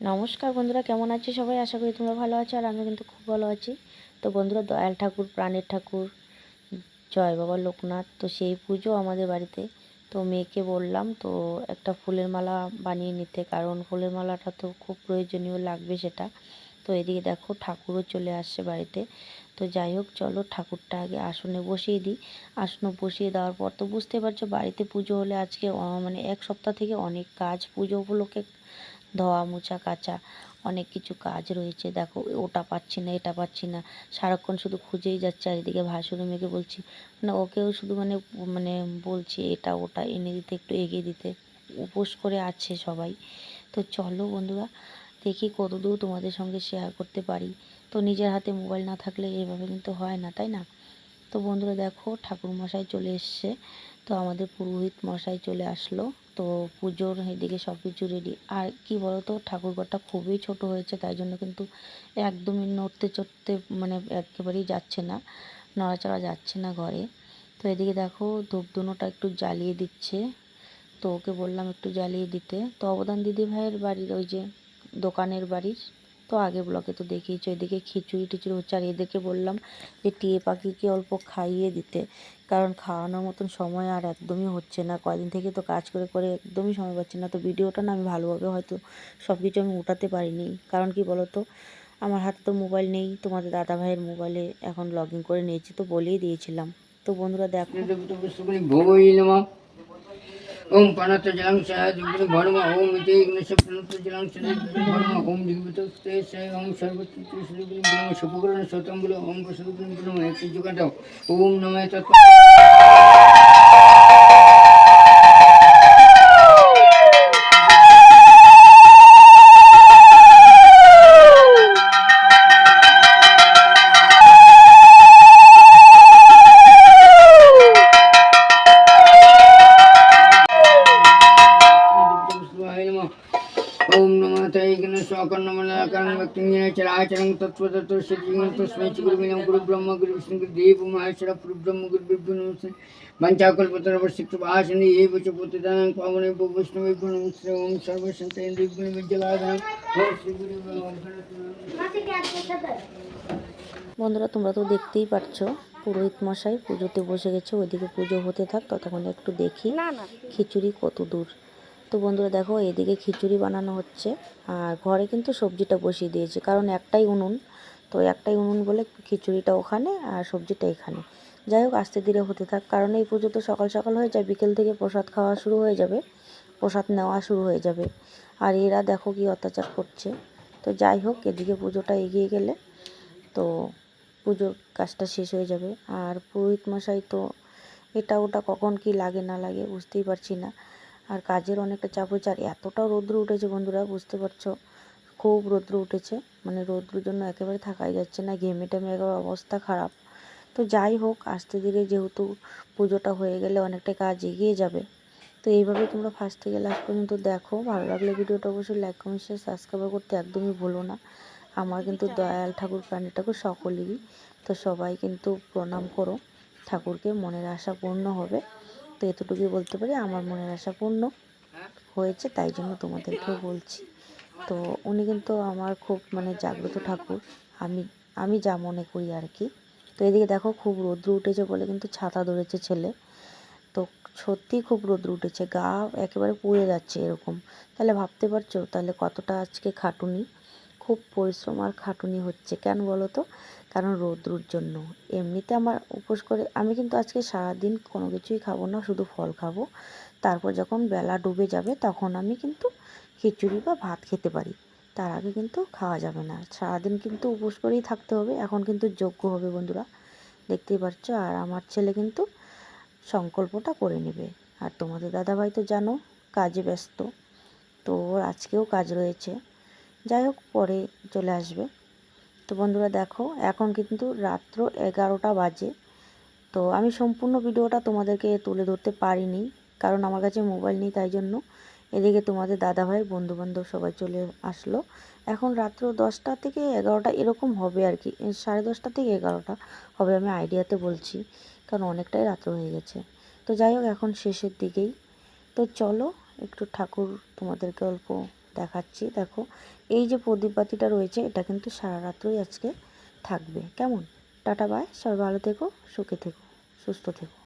নমস্কার বন্ধুরা, কেমন আছো সবাই? আশা করি তোমরা ভালো আছো আর আমি কিন্তু খুব ভালো আছি। তো বন্ধুরা, দয়াল ঠাকুর, প্রাণের ঠাকুর, জয় বাবা লোকনাথ। তো সেই পুজো আমাদের বাড়িতে। তো মেয়েকে বললাম, তো একটা ফুলের মালা বানিয়ে নিতে, কারণ ফুলের মালাটা তো খুব প্রয়োজনীয় লাগবে সেটা। তো এদিকে দেখো, ঠাকুরও চলে আসছে বাড়িতে। তো যাই হোক, চলো ঠাকুরটা আগে আসনে বসিয়ে দিই। আসনে বসিয়ে দেওয়ার পর তো বুঝতে পারছ, বাড়িতে পুজো হলে আজকে মানে এক সপ্তাহ থেকে অনেক কাজ। পুজো উপলক্ষে ধোয়া, মোছা, কাচা অনেক কিছু কাজ রয়েছে। দেখো, ওটা পাচ্ছি না, এটা পাচ্ছি না। সারাক্ষণ শুধু খুঁজেই যাচ্ছে, আর এদিকে ভাসুরি মেয়েকে বলছি মানে ওকেও শুধু মানে মানে বলছি এটা, ওটা, এনে দিতে, একটু এগিয়ে দিতে। উপোস করে আছে সবাই। তো চলো বন্ধুরা, দেখি কতদূর তোমাদের সঙ্গে শেয়ার করতে পারি। তো নিজের হাতে মোবাইল না থাকলে এভাবে কিন্তু হয় না, তাই না? তো বন্ধুরা দেখো ঠাকুর মশাই চলে এসছে। তো আমাদের পুরোহিত মশাই চলে আসলো। তো পুজোর এদিকে সব কিছু রেডি আর কি বলতো, ঠাকুরঘরটা খুবই ছোট হয়েছে, তাই জন্য কিন্তু একদমই নড়তে চড়তে মানে একেবারেই যাচ্ছে না, নড়াচড়া যাচ্ছে না ঘরে। তো এদিকে দেখো ধূপধুনোটা একটু জ্বালিয়ে দিচ্ছে, তো ওকে বললাম একটু জ্বালিয়ে দিতে। তো অবদান দিদি ভাইয়ের বাড়ির ওই যে দোকানের বাড়ির তো আগে ব্লকে তো দেখিয়েছো এদিকে খিচুড়ি টিচুড়ি হচ্ছে, আর এদেরকে বললাম যে টিয়ে পাখিকে অল্প খাইয়ে দিতে। কারণ খাওয়ানোর মতন সময় আর একদমই হচ্ছে না। কয়দিন থেকে তো কাজ করে করে একদমই সময় পাচ্ছে না। তো ভিডিওটা না আমি ভালোভাবে হয়তো সব কিছু আমি উঠাতে পারিনি। কারণ কি বলো তো আমার হাতে তো মোবাইল নেই, তোমাদের দাদা ভাইয়ের মোবাইলে এখন লগ ইন করে নিয়েছি, তো বলেই দিয়েছিলাম। তো বন্ধুরা দেখো। ভোগই নমঃ ওম প্রাণত জলং সহ দিগ্গুণ ভর্ম ওম ইতি ইগ্নস প্রাণত জলং সহ দিগ্গুণ ভর্ম ওম দিগ্বিত তে সে ওম সর্বত্র শ্রীগুণ ব্রহ্ম, সুপকরণ সতম বলে ওম প্রসুগুণ ব্রহ্ম, একটি যোগাট नमः तैगन स्वकर्णमलाकरं व्यक्तिं चराचरं तत्त्वतत्त्व श्रीं तस्मै च गुरुविनं गुरु ब्रह्म गुरु विष्णु गुरु देव महेश्वर गुरु ब्रह्म गुरु विष्णु नमस्ते पञ्चाकुलपत्रवशिक्षुभाषणे एव च पुत्रदानं पावने वैष्णवे गुणमुस्रे ओम सर्वसन्ते दिग्गुणविद्यलाधनं ओम श्री गुरु বন্ধুরা তোমরা তো দেখতেই পাচ্ছো পুরোহিত মশাই পুজোতে বসে গেছে ওইদিকে পুজো হতে থাক ততক্ষণ একটু দেখি খিচুড়ি কত দূর তো বন্ধুরা দেখো, এদিকে খিচুড়ি বানানো হচ্ছে আর ঘরে কিন্তু সবজিটা বসিয়ে দিয়েছে। কারণ একটাই উনুন, তো একটাই উনুন বলে খিচুড়িটা ওখানে আর সবজিটা এখানে। যাই হোক, আস্তে ধীরে হতে থাক, কারণ এই পুজো তো সকাল সকাল হয়ে যায়, বিকেল থেকে প্রসাদ খাওয়া শুরু হয়ে যাবে, প্রসাদ নেওয়া শুরু হয়ে যাবে। আর এরা দেখো কি অত্যাচার করছে। তো যাই হোক, এদিকে পুজোটা এগিয়ে গেলে তো পুজোর কাজটা শেষ হয়ে যাবে। আর পুরোহিত মশাই তো এটা ওটা কখন কি লাগে না লাগে বুঝতেই পারছি না। আর কাজের অনেকটা চাপ হয়েছে। আর এতটাও রৌদ্র উঠেছে বন্ধুরা বুঝতে পারছ? খুব রৌদ্র উঠেছে। মানে রৌদ্রের জন্য একেবারে থাকাই যাচ্ছে না ঘেমে টেমে একেবারে অবস্থা খারাপ। তো যাই হোক আস্তে ধীরে যেহেতু পুজোটা হয়ে গেলে অনেকটা কাজ এগিয়ে যাবে। তো এইভাবে তোমরা ফার্স্ট থেকে লাস্ট পর্যন্ত দেখো। ভালো লাগলে ভিডিওটা অবশ্যই লাইক কমেন্ট শেয়ার সাবস্ক্রাইব করতে একদমই ভুলো না। আমার কিন্তু দয়াল ঠাকুর প্রাণী ঠাকুর সকলেরই। তো সবাই কিন্তু প্রণাম করো। ঠাকুরকে মনের আশা পূর্ণ হবে। তো এতটুকুই বলতে পারি। আমার মনের আশা পূর্ণ হয়েছে, তাই জন্য তোমাদেরকেও বলছি। তো উনি কিন্তু আমার খুব মানে জাগ্রত ঠাকুর। আমি আমি যা মনে করি আর কি। তো এদিকে দেখো খুব রৌদ্র উঠেছে বলে কিন্তু ছাতা ধরেছে ছেলে। তো সত্যিই খুব রৌদ্র উঠেছে, গা একেবারে পুড়ে যাচ্ছে এরকম। তাহলে ভাবতে পারছ তাহলে কতটা আজকে খাটুনি? খুব পরিশ্রম আর খাটুনি হচ্ছে। কেন বলো তো? কারণ রৌদ্রুর জন্য। এমনিতে আমার উপোস করে আমি কিন্তু আজকে সারাদিন কোনো কিছুই খাব না, শুধু ফল খাব। তারপর যখন বেলা ডুবে যাবে তখন আমি কিন্তু খিচুড়ি বা ভাত খেতে পারি। তার আগে কিন্তু খাওয়া যাবে না। সারাদিন কিন্তু উপোস করেই থাকতে হবে। এখন কিন্তু যোগ্য হবে বন্ধুরা। দেখতেই পাচ্ছ আর আমার ছেলে কিন্তু সংকল্পটা করে নেবে। আর তোমাদের দাদাভাই তো জানো, কাজে ব্যস্ত। তো ওর আজকেও কাজ রয়েছে। যাই হোক, পরে চলে আসবে। তো বন্ধুরা দেখো, এখন কিন্তু রাত্র এগারোটা বাজে। তো আমি সম্পূর্ণ ভিডিওটা তোমাদেরকে তুলে ধরতে পারিনি, কারণ আমার কাছে মোবাইল নেই তাই জন্য। এদিকে তোমাদের দাদাভাই বন্ধুবান্ধব সবাই চলে আসলো। এখন রাত্র দশটা থেকে এগারোটা এরকম হবে আর কি সাড়ে দশটা থেকে এগারোটা হবে আমি আইডিয়াতে বলছি, কারণ অনেকটাই রাত্র হয়ে গেছে। তো যাই হোক, এখন শেষের দিকেই। তো চলো, একটু ঠাকুর তোমাদেরকে অল্প দেখাচ্ছি। দেখো, এই যে প্রদীপ বাতিটা রয়েছে, এটা কিন্তু সারা রাত্রই আজকে থাকবে। কেমন? Ta ta, bye. সবাই ভালো থেকো, সুখে থেকো, সুস্থ থেকো।